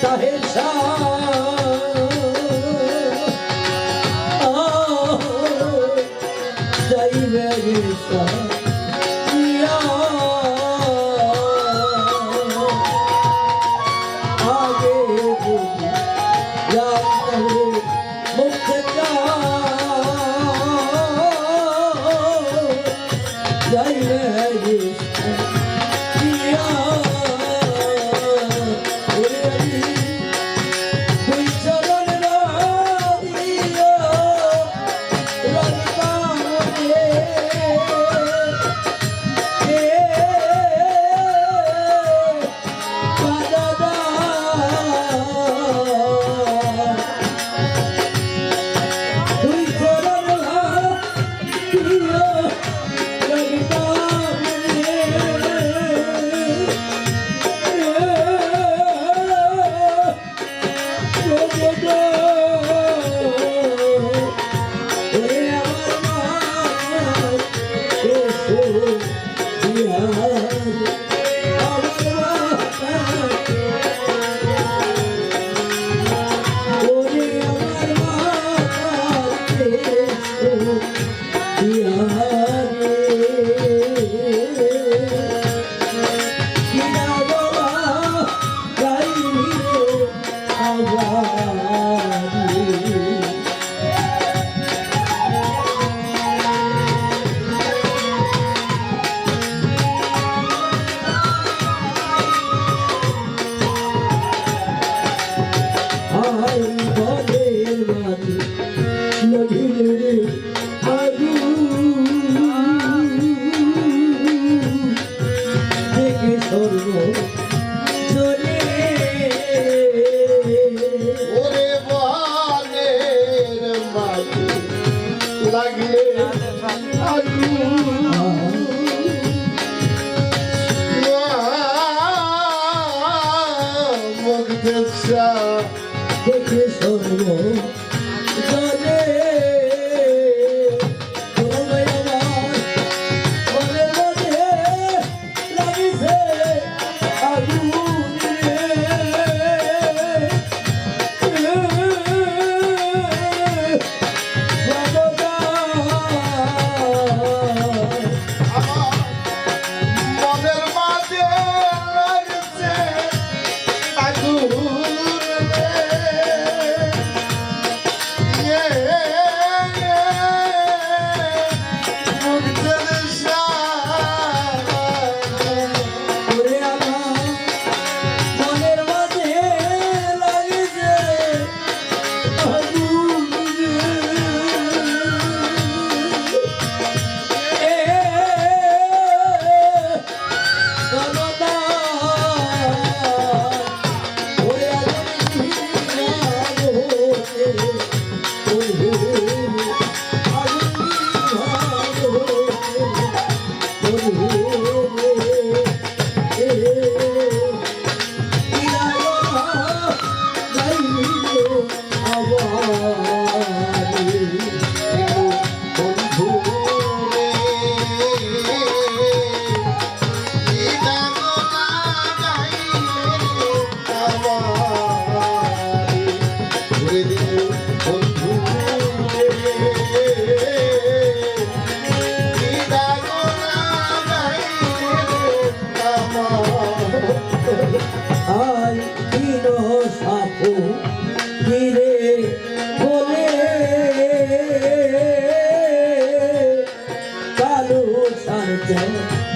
তাহে যাইবে 落 Thank you.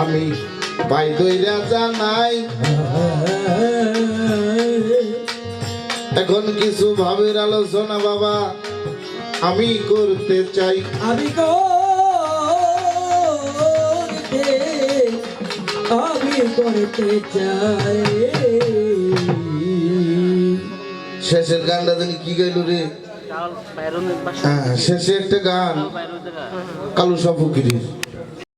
আমি পাই দইরা জানাই। এখন কিছু ভাবের আলোচনা বাবা আমি করতে চাই। আমি করতে আমি করতে চাই। শেষের গানটা জানি কি গাইল রে? হ্যাঁ শেষে একটা গান কালু সফকিরির